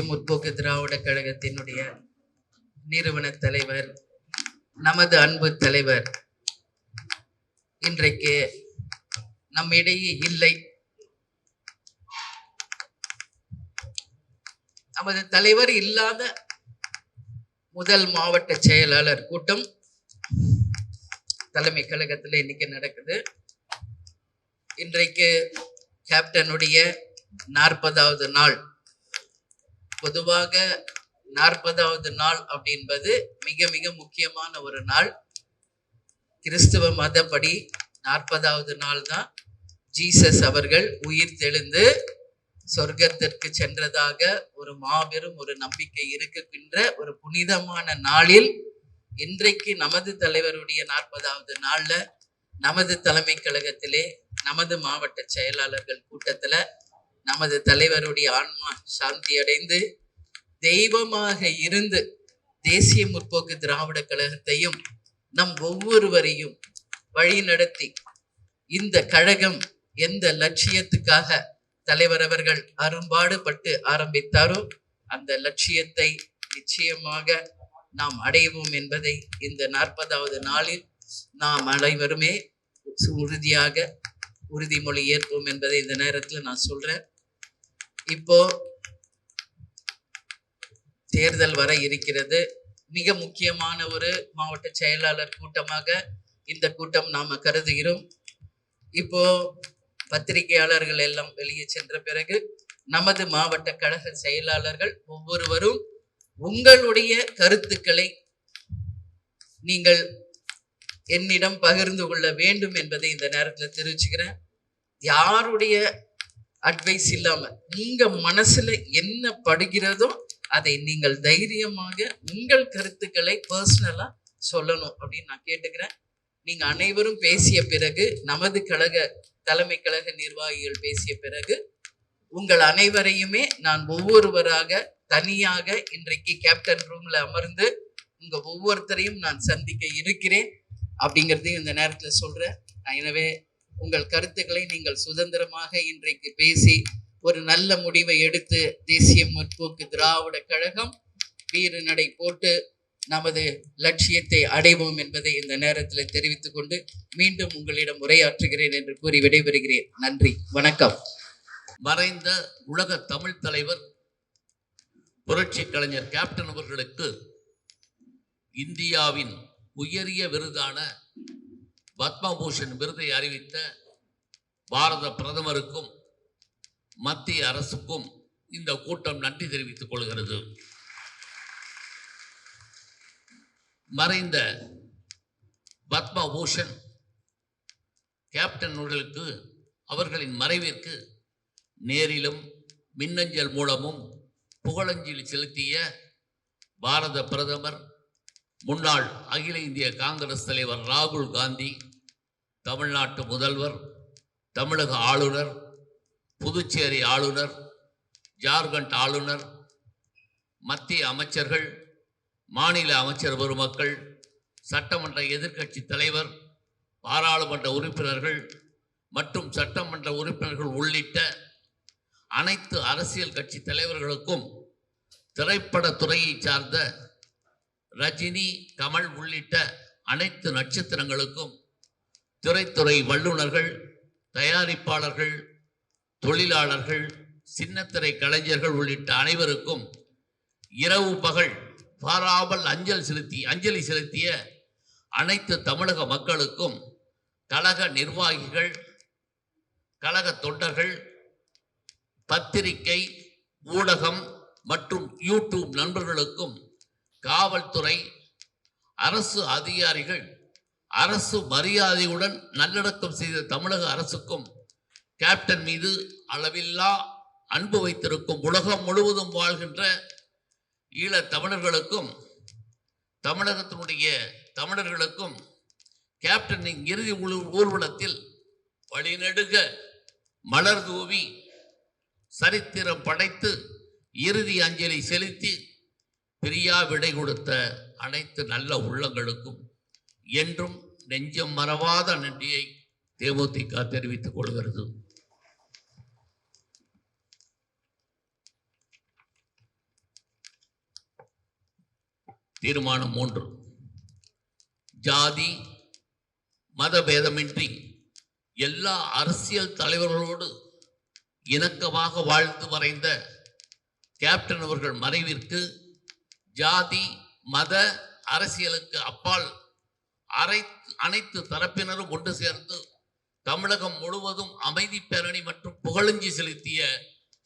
தேசிய முற்போக்கு திராவிட கழகத்தினுடைய நிறுவன தலைவர் நமது அன்பு தலைவர் இன்றைக்கு நம்மிடையே இல்லை. நமது தலைவர் இல்லாத முதல் மாவட்ட செயலாளர் கூட்டம் தலைமை கழகத்தில் இன்னைக்கு நடக்குது. இன்றைக்கு கேப்டனுடைய நாற்பதாவது நாள். பொதுவாக நாற்பதாவது நாள் அப்படின்பது மிக மிக முக்கியமான ஒரு நாள். கிறிஸ்துவ மதப்படி நாற்பதாவது நாள் தான் ஜீசஸ் அவர்கள் உயிர் தெளிந்து சொர்க்கத்திற்கு சென்றதாக ஒரு மாபெரும் ஒரு நம்பிக்கை இருக்குகின்ற ஒரு புனிதமான நாளில் இன்றைக்கு நமது தலைவருடைய நாற்பதாவது நாள்ல நமது தலைமை கழகத்திலே நமது மாவட்ட செயலாளர்கள் கூட்டத்துல நமது தலைவருடைய ஆன்மா சாந்தி அடைந்து தெய்வமாக இருந்து தேசிய முற்போக்கு திராவிட கழகத்தையும் நம் ஒவ்வொருவரையும் வழிநடத்தி இந்த கழகம் எந்த லட்சியத்துக்காக தலைவர் அவர்கள் அரும்பாடுபட்டு ஆரம்பித்தாரோ அந்த லட்சியத்தை நிச்சயமாக நாம் அடைவோம் என்பதை இந்த நாற்பதாவது நாளில் நாம் அனைவருமே உறுதியாக உறுதிமொழி ஏற்போம் என்பதை இந்த நேரத்தில் நான் சொல்றேன். இப்போ தேர்தல் வர இருக்கிறது. மிக முக்கியமான ஒரு மாவட்ட செயலாளர் கூட்டமாக இந்த கூட்டம் நாம கருதுகிறோம். இப்போ பத்திரிகையாளர்கள் எல்லாம் வெளியே சென்ற பிறகு நமது மாவட்ட கழக செயலாளர்கள் ஒவ்வொருவரும் உங்களுடைய கருத்துக்களை நீங்கள் என்னிடம் பகிர்ந்து கொள்ள வேண்டும் என்பதை இந்த நேரத்தில் தெரிவிச்சுக்கிறேன். யாருடைய அட்வைஸ் இல்லாம உங்க மனசுல என்ன படுகிறதோ அதை நீங்கள் தைரியமாக உங்கள் கருத்துக்களை பர்சனலா சொல்லணும் அப்படின்னு நான் கேட்டுக்கிறேன். நீங்க அனைவரும் பேசிய பிறகு நமது கழக தலைமை கழக நிர்வாகிகள் பேசிய பிறகு உங்கள் அனைவரையுமே நான் ஒவ்வொருவராக தனியாக இன்றைக்கு கேப்டன் ரூம்ல அமர்ந்து உங்க ஒவ்வொருத்தரையும் நான் சந்திக்க இருக்கிறேன். அப்படிங்கிறதையும் இந்த நேரத்துல சொல்றேன். எனவே உங்கள் கருத்துக்களை நீங்கள் சுதந்திரமாக இன்றைக்கு பேசி ஒரு நல்ல முடிவை எடுத்து தேசிய முற்போக்கு திராவிட கழகம் வீறு நடை போட்டு நமது லட்சியத்தை அடைவோம் என்பதை இந்த நேரத்தில் தெரிவித்துக் கொண்டு மீண்டும் உங்களிடம் உரையாற்றுகிறேன் என்று கூறி விடைபெறுகிறேன். நன்றி. வணக்கம். மறைந்த உலக தமிழ் தலைவர் புரட்சி கலைஞர் கேப்டன் அவர்களுக்கு இந்தியாவின் உயரிய விருதான பத்மபூஷன் விருதை அறிவித்த பாரத பிரதமருக்கும் மத்திய அரசுக்கும் இந்த கூட்டம் நன்றி தெரிவித்துக் கொள்கிறது. மறைந்த பத்மபூஷன் கேப்டன் அவர்களுக்கு அவர்களின் மறைவிற்கு நேரிலும் மின்னஞ்சல் மூலமும் புகழஞ்சலி செலுத்திய பாரத பிரதமர் முன்னாள் அகில இந்திய காங்கிரஸ் தலைவர் ராகுல் காந்தி தமிழ்நாட்டு முதல்வர் தமிழக ஆளுநர் புதுச்சேரி ஆளுநர் ஜார்க்கண்ட் ஆளுநர் மத்திய அமைச்சர்கள் மாநில அமைச்சர் பெருமக்கள் சட்டமன்ற எதிர்க்கட்சி தலைவர் பாராளுமன்ற உறுப்பினர்கள் மற்றும் சட்டமன்ற உறுப்பினர்கள் உள்ளிட்ட அனைத்து அரசியல் கட்சி தலைவர்களுக்கும் திரைப்பட துறையை சார்ந்த ரஜினி கமல் உள்ளிட்ட அனைத்து நட்சத்திரங்களுக்கும் திரைத்துறை வல்லுநர்கள் தயாரிப்பாளர்கள் தொழிலாளர்கள் சின்னத்திரை கலைஞர்கள் உள்ளிட்ட அனைவருக்கும் இரவு பகல் பாராமல் அஞ்சல் செலுத்தி அஞ்சலி செலுத்திய அனைத்து தமிழக மக்களுக்கும் கழக நிர்வாகிகள் கழக தொண்டர்கள் பத்திரிகை ஊடகம் மற்றும் யூடியூப் நண்பர்களுக்கும் காவல்துறை அரசு அதிகாரிகள் அரசு மரியாதையுடன் நல்லடக்கம் செய்த தமிழக அரசுக்கும் கேப்டன் மீது அளவில்லா அன்பு வைத்திருக்கும் உலகம் முழுவதும் வாழ்கின்ற ஈழத் தமிழர்களுக்கும் தமிழகத்தினுடைய தமிழர்களுக்கும் கேப்டனின் இறுதி ஊர்வலத்தில் வழிநெடுக மலர் தூவி சரித்திரம் படைத்து இறுதி அஞ்சலி செலுத்தி பிரியா விடை கொடுத்த அனைத்து நல்ல உள்ளங்களுக்கும் என்றும் நெஞ்சம் மறவாத நன்றியை தேமுதிக தெரிவித்துக் கொள்கிறது. தீர்மானம் மூன்று. ஜாதி மதபேதமின்றி எல்லா அரசியல் தலைவர்களோடு இணக்கமாக வாழ்ந்து வரைந்த கேப்டன் அவர்கள் மறைவிற்கு ஜாதி மத அரசியலுக்கு அப்பால் அரை அனைத்து தரப்பினரும் ஒன்று சேர்ந்து தமிழகம் முழுவதும் அமைதி பேரணி மற்றும் புகழஞ்சி செலுத்திய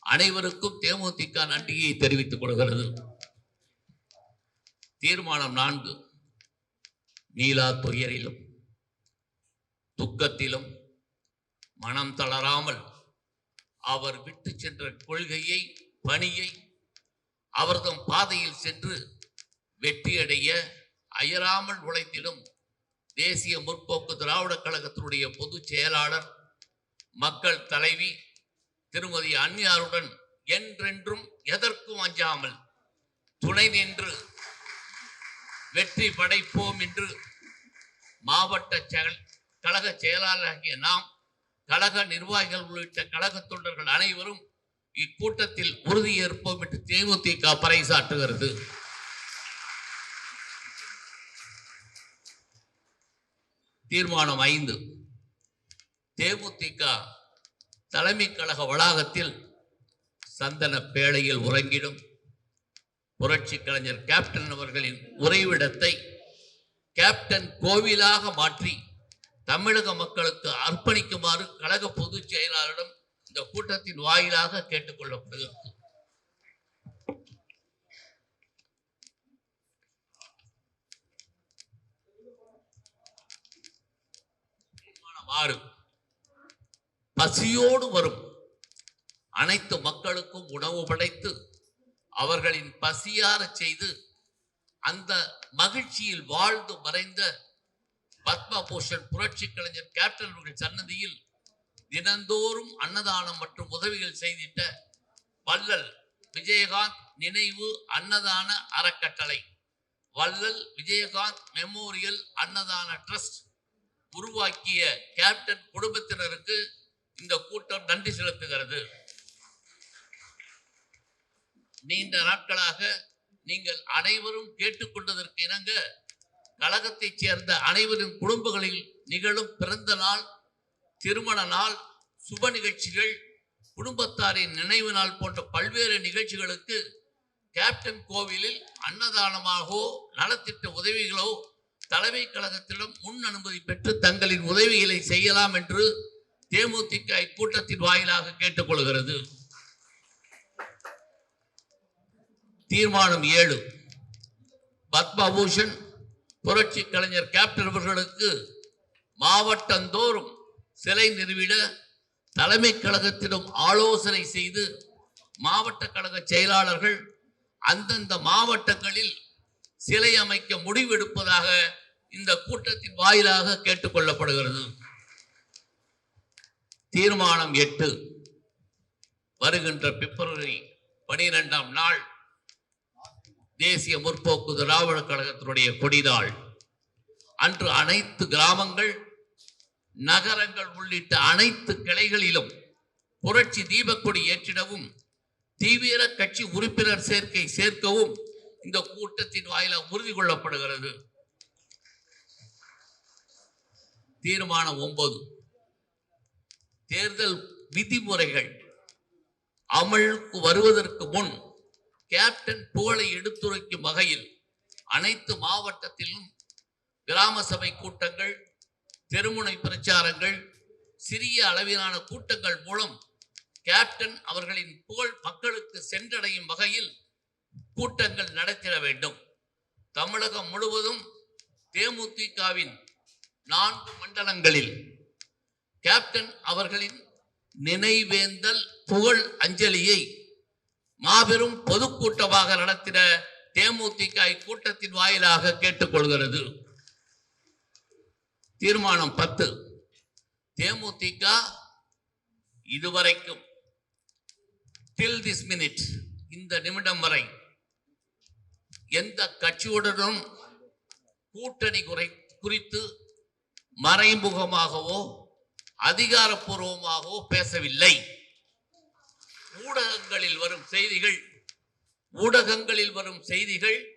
அனைவருக்கும் தேமுதிக நன்றியை தெரிவித்துக் கொள்கிறது. தீர்மானம் நான்கு. நீலா துயரிலும் துக்கத்திலும் மனம் தளராமல் அவர் விட்டு சென்ற கொள்கையை பணியை அவர்தம் பாதையில் சென்று வெற்றியடைய அயராமல் உழைத்திடும் தேசிய முற்போக்கு திராவிட கழகத்தினுடைய பொதுச் செயலாளர் மக்கள் தலைவி திருமதி அந்நியாருடன் என்றென்றும் எதற்கும் அஞ்சாமல் துணை நின்று வெற்றி படைப்போம் என்று மாவட்ட செயல் கழக செயலாளராகிய நாம் கழக நிர்வாகிகள் உள்ளிட்ட கழக தொண்டர்கள் அனைவரும் இக்கூட்டத்தில் உறுதியேற்போம் என்று தேமுதிக பறைசாற்றுகிறது. தீர்மானம் ஐந்து. தேமுதிக தலைமை கழக வளாகத்தில் சந்தன பேழையில் உறங்கிடும். புரட்சி கலைஞர் கேப்டன் அவர்களின் உறைவிடத்தை கேப்டன் கோவிலாக மாற்றி தமிழக மக்களுக்கு அர்ப்பணிக்குமாறு கழக பொதுச் செயலாளரிடம் இந்த கூட்டத்தின் வாயிலாக கேட்டுக்கொள்ளப்படுகிறது தீர்மானம் ஆறு. பசியோடு வரும். அனைத்து மக்களுக்கும் உணவு படைத்து அவர்களின் பசியாரச் செய்து அந்த மகிழ்ச்சியில் வாழ்ந்து மறைந்த பத்மபூஷன் புரட்சி கலைஞர் கேப்டன் அவர்கள் சன்னதியில் தினந்தோறும் அன்னதானம் மற்றும் உதவிகள் செய்திட்ட வள்ளல் விஜயகாந்த் நினைவு அன்னதான அறக்கட்டளை. வள்ளல் விஜயகாந்த் மெமோரியல் அன்னதான ட்ரஸ்ட் உருவாக்கிய கேப்டன் குடும்பத்தினருக்கு இந்த கூட்டம் நன்றி செலுத்துகிறது. நீண்ட நாட்களாக நீங்கள் அனைவரும் கேட்டுக்கொண்டதற்கு இணங்க கழகத்தைச் சேர்ந்த அனைவரின் குடும்பங்களில் நிகழும் பிறந்த நாள் திருமண நாள் சுப நிகழ்ச்சிகள் குடும்பத்தாரின் நினைவு நாள் போன்ற பல்வேறு நிகழ்ச்சிகளுக்கு கேப்டன் கோவிலில் அன்னதானமாகவோ நலத்திட்ட உதவிகளோ தலைமை கழகத்திடம் முன் அனுமதி பெற்று தங்களின் உதவிகளை செய்யலாம் என்று தேமுதிக இக்கூட்டத்தின் வாயிலாக கேட்டுக்கொள்கிறது. தீர்மானம் ஏழு. பத்மபூஷன் புரட்சி கலைஞர் கேப்டன் அவர்களுக்கு மாவட்டந்தோறும் சிலை நிறுவிட தலைமை கழகத்திடம் ஆலோசனை செய்து மாவட்ட கழக செயலாளர்கள் அந்தந்த மாவட்டங்களில் சிலை அமைக்க முடிவெடுப்பதாக இந்த கூட்டத்தின் வாயிலாக கேட்டுக்கொள்ளப்படுகிறது தீர்மானம் எட்டு. வருகின்ற பிப்ரவரி பனிரெண்டாம் நாள் தேசிய முற்போக்கு திராவிட கழகத்தினுடைய கொடிநாள். அன்று அனைத்து கிராமங்கள் நகரங்கள் உள்ளிட்ட அனைத்து கிளைகளிலும் புரட்சி தீபக்கொடி ஏற்றிடவும் தீவிர கட்சி உறுப்பினர் சேர்க்கை சேர்க்கவும் இந்த கூட்டத்தின் வாயிலாக உறுதி கொள்ளப்படுகிறது. தீர்மானம் ஒன்பது. தேர்தல் விதிமுறைகள். அமலுக்கு வருவதற்கு முன் கேப்டன் புகழை எடுத்துரைக்கும் வகையில் அனைத்து மாவட்டத்திலும் கிராம சபை கூட்டங்கள் தெருமுனை பிரச்சாரங்கள் சிறிய அளவிலான கூட்டங்கள் மூலம் கேப்டன் அவர்களின் புகழ் மக்களுக்கு சென்றடையும் வகையில் கூட்டங்கள் நடத்திட வேண்டும். தமிழகம் முழுவதும் தேமுதிகவின் நான்கு மண்டலங்களில் கேப்டன் அவர்களின் நினைவேந்தல் புகழ் அஞ்சலியை மாபெரும் பொதுக்கூட்டமாக நடத்திட தேமுதிக இக்கூட்டத்தின் வாயிலாக கேட்டுக்கொள்கிறது. தீர்மானம் பத்து. தேமுதிக இதுவரைக்கும் டில் திஸ் மினிட் இந்த நிமிடம் வரை எந்த கட்சியுடனும் கூட்டணி குறை குறித்து மறைமுகமாகவோ அதிகாரப்பூர்வமாகவோ பேசவில்லை. ஊடகங்களில் வரும் செய்திகள் ஊடகங்களில் வரும் செய்திகள்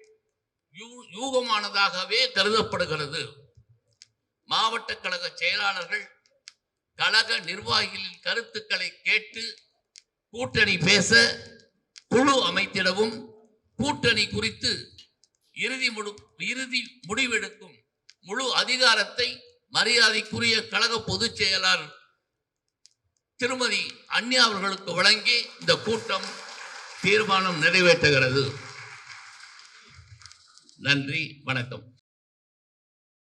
யூ- யூகமானதாகவே கருதப்படுகிறது. மாவட்ட கழக செயலாளர்கள் கழக நிர்வாகிகளின் கருத்துக்களை கேட்டு கூட்டணி பேச குழு அமைத்திடவும் கூட்டணி குறித்து இறுதி முடு இறுதி முடிவெடுக்கும் முழு அதிகாரத்தை மரியாதைக்குரிய கழக பொதுச் செயலாளர் திருமதி அன்யா அவர்களுக்கு வழங்கி இந்த கூட்டம் தீர்மானம் நிறைவேற்றுகிறது. நன்றி வணக்கம்.